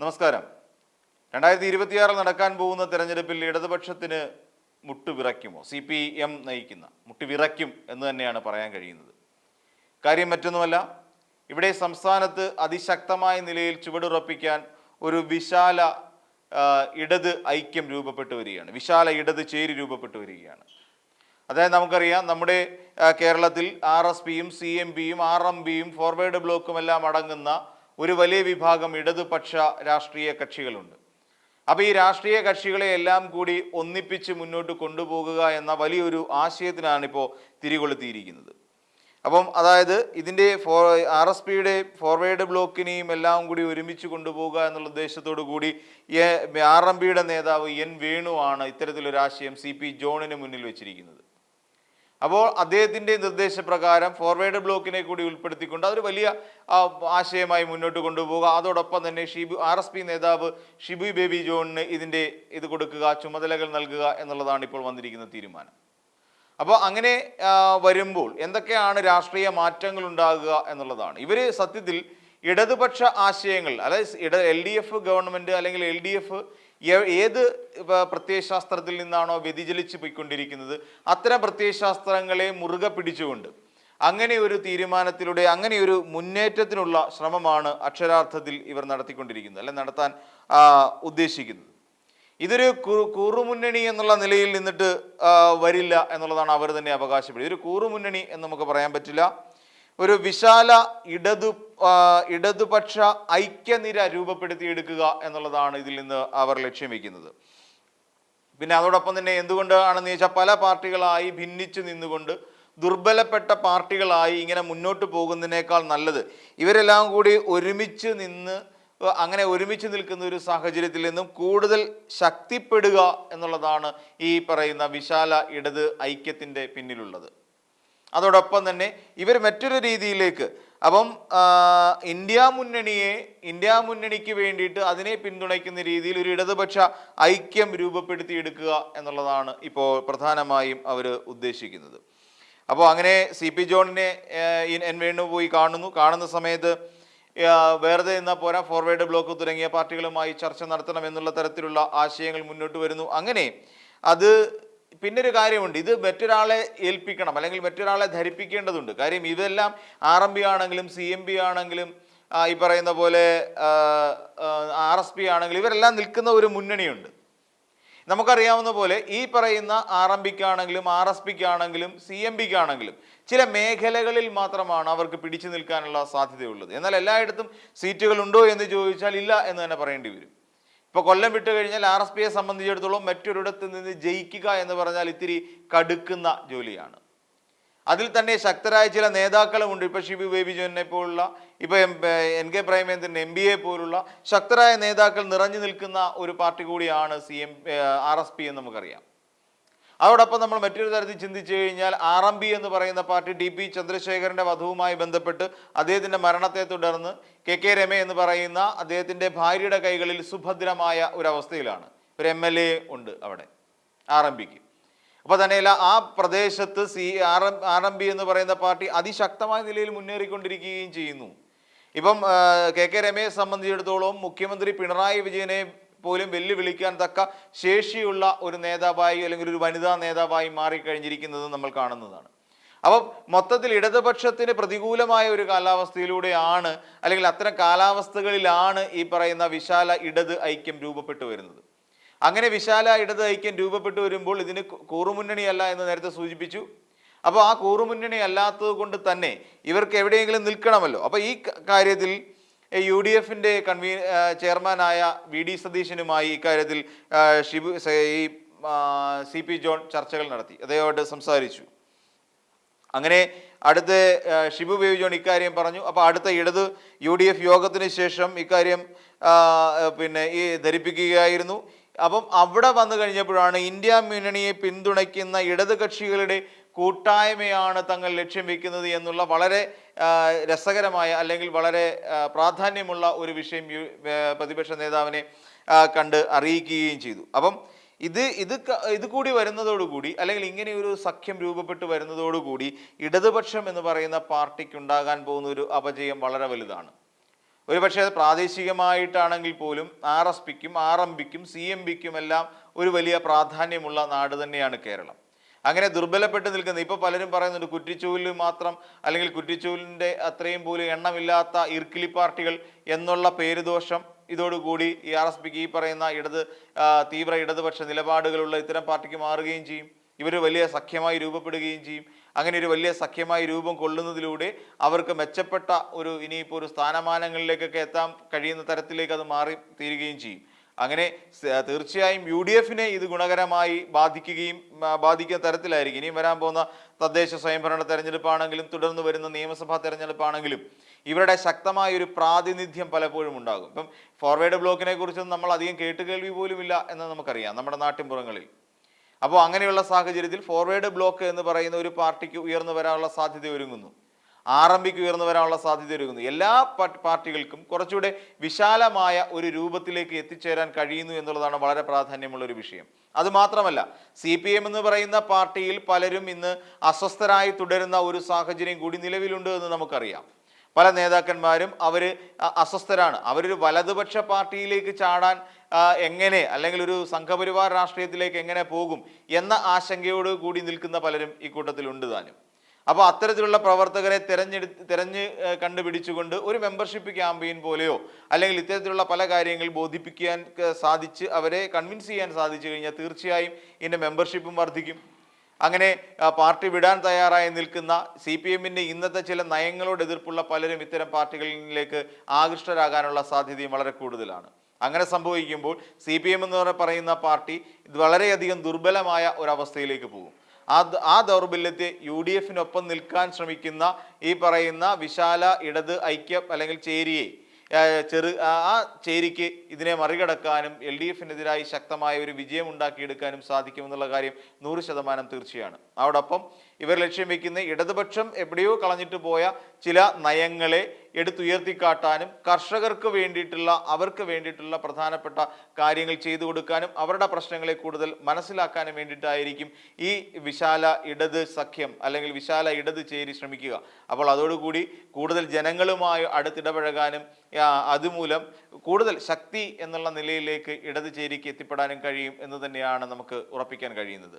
നമസ്കാരം. രണ്ടായിരത്തി ഇരുപത്തിയാറിൽ നടക്കാൻ പോകുന്ന തെരഞ്ഞെടുപ്പിൽ ഇടതുപക്ഷത്തിന് മുട്ടുവിറയ്ക്കുമോ? സി പി എം നയിക്കുന്ന മുട്ടുവിറയ്ക്കും എന്ന് തന്നെയാണ് പറയാൻ കഴിയുന്നത്. കാര്യം മറ്റൊന്നുമല്ല ഇവിടെ സംസ്ഥാനത്ത് അതിശക്തമായ നിലയിൽ ചുവടുറപ്പിക്കാൻ ഒരു വിശാല ഇടത് ഐക്യം രൂപപ്പെട്ടു വരികയാണ്. വിശാല ഇടത് ചേരി രൂപപ്പെട്ടു വരികയാണ്. അതായത് നമുക്കറിയാം നമ്മുടെ കേരളത്തിൽ ആർ എസ് പിയും സി എം പിയും ആർ എം പിയും ഫോർവേഡ് ബ്ലോക്കും എല്ലാം അടങ്ങുന്ന ഒരു വലിയ വിഭാഗം ഇടതുപക്ഷ രാഷ്ട്രീയ കക്ഷികളുണ്ട്. അപ്പോൾ ഈ രാഷ്ട്രീയ കക്ഷികളെ എല്ലാം കൂടി ഒന്നിപ്പിച്ച് മുന്നോട്ട് കൊണ്ടുപോകുക എന്ന വലിയൊരു ആശയത്തിനാണ് ഇപ്പോൾ തിരികൊളുത്തിയിരിക്കുന്നത്. അപ്പം അതായത് ഇതിന്റെ ഫോ ആർ എസ് പിയുടെ ഫോർവേഡ് ബ്ലോക്കിനെയും എല്ലാം കൂടി ഒരുമിച്ച് കൊണ്ടുപോകുക എന്നുള്ള ഉദ്ദേശത്തോടു കൂടി ആർ എം പിയുടെ നേതാവ് എൻ വേണു ആണ് ഇത്തരത്തിലൊരു ആശയം സി പി ജോണിന് മുന്നിൽ വെച്ചിരിക്കുന്നത്. അപ്പോൾ അദ്ദേഹത്തിന്റെ നിർദ്ദേശപ്രകാരം ഫോർവേഡ് ബ്ലോക്കിനെ കൂടി ഉൾപ്പെടുത്തിക്കൊണ്ട് അതൊരു വലിയ ആശയമായി മുന്നോട്ട് കൊണ്ടുപോകുക അതോടൊപ്പം തന്നെ ഷിബു ആർ എസ് പി നേതാവ് ഷിബു ബേബി ജോണിന് ഇതിന്റെ ഇത് കൊടുക്കുക ചുമതലകൾ നൽകുക എന്നുള്ളതാണ് ഇപ്പോൾ വന്നിരിക്കുന്ന തീരുമാനം. അപ്പോൾ അങ്ങനെ വരുമ്പോൾ എന്തൊക്കെയാണ് രാഷ്ട്രീയ മാറ്റങ്ങൾ ഉണ്ടാകുക എന്നുള്ളതാണ്. ഇവർ സത്യത്തിൽ ഇടതുപക്ഷ ആശയങ്ങൾ അതായത് ഇട എൽ ഡി എഫ് ഗവൺമെന്റ് അല്ലെങ്കിൽ എൽ ഡി എഫ് ഏത് പ്രത്യയശാസ്ത്രത്തിൽ നിന്നാണോ വ്യതിചലിച്ച് പോയിക്കൊണ്ടിരിക്കുന്നത് അത്തരം പ്രത്യയശാസ്ത്രങ്ങളെ മുറുകെ പിടിച്ചുകൊണ്ട് അങ്ങനെ ഒരു തീരുമാനത്തിലൂടെ അങ്ങനെ ഒരു മുന്നേറ്റത്തിനുള്ള ശ്രമമാണ് അക്ഷരാർത്ഥത്തിൽ ഇവർ നടത്തിക്കൊണ്ടിരിക്കുന്നത് അല്ലെ നടത്താൻ ഉദ്ദേശിക്കുന്നത്. ഇതൊരു കൂറുമുന്നണി എന്നുള്ള നിലയിൽ നിന്നിട്ട് വരില്ല എന്നുള്ളതാണ് അവർ തന്നെ അവകാശപ്പെടുന്നത്. ഇതൊരു കൂറുമുന്നണി എന്ന് നമുക്ക് പറയാൻ പറ്റില്ല. ഒരു വിശാല ഇടതു ഇടതുപക്ഷ ഐക്യനിര രൂപപ്പെടുത്തിയെടുക്കുക എന്നുള്ളതാണ് ഇതിൽ നിന്ന് അവർ ലക്ഷ്യം വെക്കുന്നത്. പിന്നെ അതോടൊപ്പം തന്നെ എന്തുകൊണ്ടാണെന്ന് ചോദിച്ചാൽ പല പാർട്ടികളായി ഭിന്നിച്ചു നിന്നുകൊണ്ട് ദുർബലപ്പെട്ട പാർട്ടികളായി ഇങ്ങനെ മുന്നോട്ട് പോകുന്നതിനേക്കാൾ നല്ലത്. ഇവരെല്ലാം കൂടി ഒരുമിച്ച് നിന്ന് അങ്ങനെ ഒരുമിച്ച് നിൽക്കുന്ന ഒരു സാഹചര്യത്തിൽ നിന്നും കൂടുതൽ ശക്തിപ്പെടുക എന്നുള്ളതാണ് ഈ പറയുന്ന വിശാല ഇടത് ഐക്യത്തിന്റെ പിന്നിലുള്ളത്. അതോടൊപ്പം തന്നെ ഇവർ മറ്റൊരു രീതിയിലേക്ക്. അപ്പം ഇന്ത്യ മുന്നണിയെ ഇന്ത്യ മുന്നണിക്ക് വേണ്ടിയിട്ട് അതിനെ പിന്തുണയ്ക്കുന്ന രീതിയിൽ ഒരു ഇടതുപക്ഷ ഐക്യം രൂപപ്പെടുത്തിയെടുക്കുക എന്നുള്ളതാണ് ഇപ്പോൾ പ്രധാനമായും അവർ ഉദ്ദേശിക്കുന്നത്. അപ്പോൾ അങ്ങനെ സി പി ജോണിനെ എൻ വേണു പോയി കാണുന്നു. കാണുന്ന സമയത്ത് വേറെ എന്നാൽ പോരാ ഫോർവേഡ് ബ്ലോക്ക് തുടങ്ങിയ പാർട്ടികളുമായി ചർച്ച നടത്തണം എന്നുള്ള തരത്തിലുള്ള ആശയങ്ങൾ മുന്നോട്ട് വരുന്നു. അങ്ങനെ അത് പിന്നെ ഒരു കാര്യമുണ്ട്. ഇത് മറ്റൊരാളെ ഏൽപ്പിക്കണം അല്ലെങ്കിൽ മറ്റൊരാളെ ധരിപ്പിക്കേണ്ടതുണ്ട്. കാര്യം ഇതെല്ലാം ആർ എം പി ആണെങ്കിലും സി എം പി ആണെങ്കിലും ഈ പറയുന്ന പോലെ ആർ എസ് പി ആണെങ്കിലും ഇവരെല്ലാം നിൽക്കുന്ന ഒരു മുന്നണിയുണ്ട്. നമുക്കറിയാവുന്ന പോലെ ഈ പറയുന്ന ആർ എം പിക്ക് ആണെങ്കിലും ആർ എസ് പിക്ക് ആണെങ്കിലും സി എം പിക്ക് ആണെങ്കിലും ചില മേഖലകളിൽ മാത്രമാണ് അവർക്ക് പിടിച്ചു നിൽക്കാനുള്ള സാധ്യതയുള്ളത്. എന്നാൽ എല്ലായിടത്തും സീറ്റുകൾ ഉണ്ടോ എന്ന് ചോദിച്ചാൽ ഇല്ല എന്ന് തന്നെ പറയേണ്ടി വരും. ഇപ്പോൾ കൊല്ലം വിട്ടു കഴിഞ്ഞാൽ ആർ എസ് പിയെ സംബന്ധിച്ചിടത്തോളം മറ്റൊരിടത്ത് നിന്ന് ജയിക്കുക എന്ന് പറഞ്ഞാൽ ഇത്തിരി കടുക്കുന്ന ജോലിയാണ്. അതിൽ തന്നെ ശക്തരായ ചില നേതാക്കളുമുണ്ട്. ഇപ്പൊ ഷിബു ബേബി ജോനെ പോലുള്ള ഇപ്പൊ M N K Premachandran M B A പോലുള്ള ശക്തരായ നേതാക്കൾ നിറഞ്ഞു നിൽക്കുന്ന ഒരു പാർട്ടി കൂടിയാണ് C M R S P എന്ന് നമുക്കറിയാം. അതോടൊപ്പം നമ്മൾ മറ്റൊരു തരത്തിൽ ചിന്തിച്ചു കഴിഞ്ഞാൽ ആർ എം പി എന്ന് പറയുന്ന പാർട്ടി ഡി പി ചന്ദ്രശേഖരന്റെ വധവുമായി ബന്ധപ്പെട്ട് അദ്ദേഹത്തിന്റെ മരണത്തെ തുടർന്ന് കെ കെ രമ എന്ന് പറയുന്ന അദ്ദേഹത്തിന്റെ ഭാര്യയുടെ കൈകളിൽ സുഭദ്രമായ ഒരവസ്ഥയിലാണ്. ഒരു എം എൽ എ ഉണ്ട് അവിടെ ആർ എം പിക്ക് അപ്പോൾ തന്നെയല്ല ആ പ്രദേശത്ത് C R M R M P എന്ന് പറയുന്ന പാർട്ടി അതിശക്തമായ നിലയിൽ മുന്നേറിക്കൊണ്ടിരിക്കുകയും ചെയ്യുന്നു. ഇപ്പം കെ കെ രമയെ സംബന്ധിച്ചിടത്തോളം മുഖ്യമന്ത്രി പിണറായി വിജയനെ പോലും വെല്ലുവിളിക്കാൻ തക്ക ശേഷിയുള്ള ഒരു നേതാവായി അല്ലെങ്കിൽ ഒരു വനിതാ നേതാവായി മാറിക്കഴിഞ്ഞിരിക്കുന്നത് നമ്മൾ കാണുന്നതാണ്. അപ്പം മൊത്തത്തിൽ ഇടതുപക്ഷത്തിന് പ്രതികൂലമായ ഒരു കാലാവസ്ഥയിലൂടെയാണ് അല്ലെങ്കിൽ അത്തരം കാലാവസ്ഥകളിലാണ് ഈ പറയുന്ന വിശാല ഇടത് ഐക്യം രൂപപ്പെട്ടു വരുന്നത്. അങ്ങനെ വിശാല ഇടത് ഐക്യം രൂപപ്പെട്ടു വരുമ്പോൾ ഇതിന് കൂറുമുന്നണിയല്ല എന്ന് നേരത്തെ സൂചിപ്പിച്ചു. അപ്പോൾ ആ കൂറുമുന്നണി അല്ലാത്തത് കൊണ്ട് തന്നെ ഇവർക്ക് എവിടെയെങ്കിലും നിൽക്കണമല്ലോ. അപ്പോൾ ഈ കാര്യത്തിൽ യു ഡി എഫിന്റെ കൺവീ ചെയർമാനായ വി ഡി സതീശനുമായി ഇക്കാര്യത്തിൽ ഷിബു ഈ സി പി ജോൺ ചർച്ചകൾ നടത്തി. അദ്ദേഹമായിട്ട് സംസാരിച്ചു. അങ്ങനെ അടുത്ത ഷിബു ബേബി ജോൺ ഇക്കാര്യം പറഞ്ഞു. അപ്പോൾ അടുത്ത ഇടത് യു ഡി എഫ് യോഗത്തിന് ശേഷം ഇക്കാര്യം പിന്നെ ഈ ധരിപ്പിക്കുകയായിരുന്നു. അപ്പം അവിടെ വന്നു കഴിഞ്ഞപ്പോഴാണ് ഇന്ത്യ മുന്നണിയെ പിന്തുണയ്ക്കുന്ന ഇടത് കക്ഷികളുടെ കൂട്ടായ്മയാണ് തങ്ങൾ ലക്ഷ്യം വെക്കുന്നത് എന്നുള്ള വളരെ രസകരമായ അല്ലെങ്കിൽ വളരെ പ്രാധാന്യമുള്ള ഒരു വിഷയം പ്രതിപക്ഷ നേതാവിനെ കണ്ട് അറിയിക്കുകയും ചെയ്തു. അപ്പം ഇത് ഇത് ഇത് കൂടി വരുന്നതോടുകൂടി അല്ലെങ്കിൽ ഇങ്ങനെ ഒരു സഖ്യം രൂപപ്പെട്ട് വരുന്നതോടുകൂടി ഇടതുപക്ഷം എന്ന് പറയുന്ന പാർട്ടിക്ക് ഉണ്ടാകാൻ പോകുന്ന ഒരു അപജയം വളരെ വലുതാണ്. ഒരുപക്ഷെ അത് പ്രാദേശികമായിട്ടാണെങ്കിൽ പോലും ആർ എസ് പിക്കും ആർ എം പിക്കും സി എം പിക്കും എല്ലാം ഒരു വലിയ പ്രാധാന്യമുള്ള നാട് തന്നെയാണ് കേരളം. അങ്ങനെ ദുർബലപ്പെട്ട് നിൽക്കുന്നത് ഇപ്പോൾ പലരും പറയുന്നുണ്ട് കുറ്റിച്ചൂലിൽ മാത്രം അല്ലെങ്കിൽ കുറ്റിച്ചൂലിന്റെ അത്രയും പോലും എണ്ണമില്ലാത്ത ഇർക്കിലി പാർട്ടികൾ എന്നുള്ള പേരുദോഷം ഇതോടുകൂടി ഈ ആർ എസ് പിക്ക് ഈ പറയുന്ന ഇടത് തീവ്ര ഇടതുപക്ഷ നിലപാടുകളുള്ള ഇത്തരം പാർട്ടിക്ക് മാറുകയും ചെയ്യും. ഇവർ വലിയ സഖ്യമായി രൂപപ്പെടുകയും ചെയ്യും. അങ്ങനെ ഒരു വലിയ സഖ്യമായി രൂപം കൊള്ളുന്നതിലൂടെ അവർക്ക് മെച്ചപ്പെട്ട ഒരു ഇനിയിപ്പോൾ ഒരു സ്ഥാനമാനങ്ങളിലേക്കൊക്കെ എത്താൻ കഴിയുന്ന തരത്തിലേക്ക് അത് മാറി തീരുകയും ചെയ്യും. അങ്ങനെ തീർച്ചയായും യു ഡി എഫിനെ ഇത് ഗുണകരമായി ബാധിക്കുകയും ബാധിക്കുന്ന തരത്തിലായിരിക്കും. ഇനിയും വരാൻ പോകുന്ന തദ്ദേശ സ്വയംഭരണ തെരഞ്ഞെടുപ്പാണെങ്കിലും തുടർന്ന് വരുന്ന നിയമസഭാ തെരഞ്ഞെടുപ്പാണെങ്കിലും ഇവരുടെ ശക്തമായ ഒരു പ്രാതിനിധ്യം പലപ്പോഴും ഉണ്ടാകും. ഇപ്പം ഫോർവേഡ് ബ്ലോക്കിനെ കുറിച്ചൊന്നും നമ്മൾ അധികം കേട്ടുകേൾവി പോലുമില്ല എന്ന് നമുക്കറിയാം നമ്മുടെ നാട്ടിൻപുറങ്ങളിൽ. അപ്പോൾ അങ്ങനെയുള്ള സാഹചര്യത്തിൽ ഫോർവേഡ് ബ്ലോക്ക് എന്ന് പറയുന്ന ഒരു പാർട്ടിക്ക് ഉയർന്നു വരാനുള്ള സാധ്യത ഒരുങ്ങുന്നു. ആർ എം ഉയർന്നു വരാനുള്ള സാധ്യത ഒരുങ്ങുന്നു എല്ലാ പാർട്ടികൾക്കും കുറച്ചുകൂടെ വിശാലമായ ഒരു രൂപത്തിലേക്ക് എത്തിച്ചേരാൻ കഴിയുന്നു എന്നുള്ളതാണ് വളരെ പ്രാധാന്യമുള്ള ഒരു വിഷയം അതുമാത്രമല്ല സി പി എം എന്ന് പറയുന്ന പാർട്ടിയിൽ പലരും ഇന്ന് അസ്വസ്ഥരായി തുടരുന്ന ഒരു സാഹചര്യം കൂടി നിലവിലുണ്ട് എന്ന് നമുക്കറിയാം. പല നേതാക്കന്മാരും അവർ അസ്വസ്ഥരാണ്. അവരൊരു വലതുപക്ഷ പാർട്ടിയിലേക്ക് ചാടാൻ എങ്ങനെ അല്ലെങ്കിൽ ഒരു സംഘപരിവാർ രാഷ്ട്രീയത്തിലേക്ക് എങ്ങനെ പോകും എന്ന ആശങ്കയോട് കൂടി നിൽക്കുന്ന പലരും ഈ കൂട്ടത്തിലുണ്ട് താനും. അപ്പോൾ അത്തരത്തിലുള്ള പ്രവർത്തകരെ തിരഞ്ഞെടു തിരഞ്ഞ് കണ്ടുപിടിച്ചുകൊണ്ട് ഒരു മെമ്പർഷിപ്പ് ക്യാമ്പയിൻ പോലെയോ അല്ലെങ്കിൽ ഇത്തരത്തിലുള്ള പല കാര്യങ്ങൾ ബോധിപ്പിക്കാൻ സാധിച്ച് അവരെ കൺവിൻസ് ചെയ്യാൻ സാധിച്ചു കഴിഞ്ഞാൽ തീർച്ചയായും ഇതിന്റെ മെമ്പർഷിപ്പും വർദ്ധിക്കും. അങ്ങനെ പാർട്ടി വിടാൻ തയ്യാറായി നിൽക്കുന്ന സി പി എമ്മിന്റെ ഇന്നത്തെ ചില നയങ്ങളോട് എതിർപ്പുള്ള പലരും ഇത്തരം പാർട്ടികളിലേക്ക് ആകൃഷ്ടരാകാനുള്ള സാധ്യതയും വളരെ കൂടുതലാണ്. അങ്ങനെ സംഭവിക്കുമ്പോൾ സി പി എം എന്ന് പറയുന്ന പാർട്ടി വളരെയധികം ദുർബലമായ ഒരവസ്ഥയിലേക്ക് പോകും. ആ ആ ദൗർബല്യത്തെ യു ഡി എഫിനൊപ്പം നിൽക്കാൻ ശ്രമിക്കുന്ന ഈ പറയുന്ന വിശാല ഇടത് ഐക്യം അല്ലെങ്കിൽ ചേരിയെ ചെറു ആ ചേരിക്ക് ഇതിനെ മറികടക്കാനും എൽ ഡി എഫിനെതിരായി ശക്തമായ ഒരു വിജയം ഉണ്ടാക്കിയെടുക്കാനും സാധിക്കുമെന്നുള്ള കാര്യം നൂറ് ശതമാനം തീർച്ചയാണ്. അതോടൊപ്പം ഇവർ ലക്ഷ്യം വെക്കുന്ന ഇടതുപക്ഷം എവിടെയോ കളഞ്ഞിട്ട് പോയ ചില നയങ്ങളെ എടുത്തുയർത്തിക്കാട്ടാനും കർഷകർക്ക് വേണ്ടിയിട്ടുള്ള അവർക്ക് വേണ്ടിയിട്ടുള്ള പ്രധാനപ്പെട്ട കാര്യങ്ങൾ ചെയ്തു കൊടുക്കാനും അവരുടെ പ്രശ്നങ്ങളെ കൂടുതൽ മനസ്സിലാക്കാനും വേണ്ടിയിട്ടായിരിക്കും ഈ വിശാല ഇടത് സഖ്യം അല്ലെങ്കിൽ വിശാല ഇടത് ചേരി ശ്രമിക്കുക. അപ്പോൾ അതോടുകൂടി കൂടുതൽ ജനങ്ങളുമായി അടുത്തിടപഴകാനും അതുമൂലം കൂടുതൽ ശക്തി എന്നുള്ള നിലയിലേക്ക് ഇടത് ചേരിക്ക് എത്തിപ്പെടാനും കഴിയും എന്ന് തന്നെയാണ് നമുക്ക് ഉറപ്പിക്കാൻ കഴിയുന്നത്.